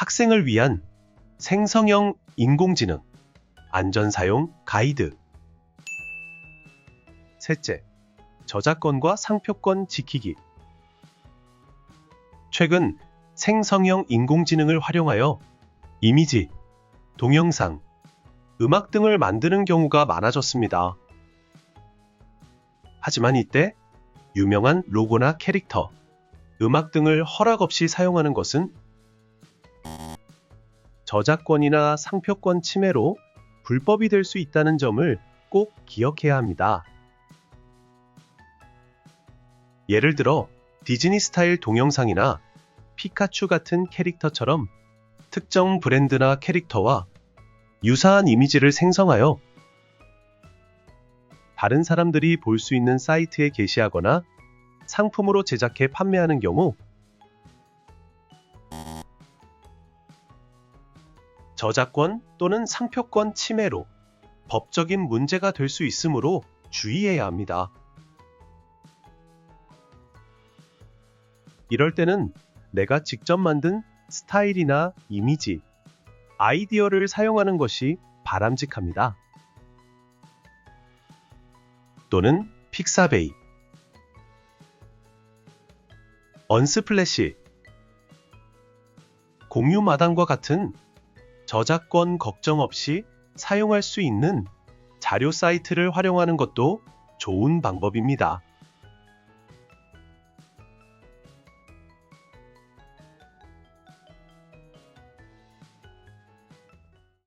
학생을 위한 생성형 인공지능 안전사용 가이드 셋째, 저작권과 상표권 지키기 최근 생성형 인공지능을 활용하여 이미지, 동영상, 음악 등을 만드는 경우가 많아졌습니다. 하지만 이때 유명한 로고나 캐릭터, 음악 등을 허락 없이 사용하는 것은 저작권이나 상표권 침해로 불법이 될 수 있다는 점을 꼭 기억해야 합니다. 예를 들어 디즈니 스타일 동영상이나 피카츄 같은 캐릭터처럼 특정 브랜드나 캐릭터와 유사한 이미지를 생성하여 다른 사람들이 볼 수 있는 사이트에 게시하거나 상품으로 제작해 판매하는 경우 저작권 또는 상표권 침해로 법적인 문제가 될 수 있으므로 주의해야 합니다. 이럴 때는 내가 직접 만든 스타일이나 이미지, 아이디어를 사용하는 것이 바람직합니다. 또는 픽사베이, 언스플래시, 공유 마당과 같은 저작권 걱정 없이 사용할 수 있는 자료 사이트를 활용하는 것도 좋은 방법입니다.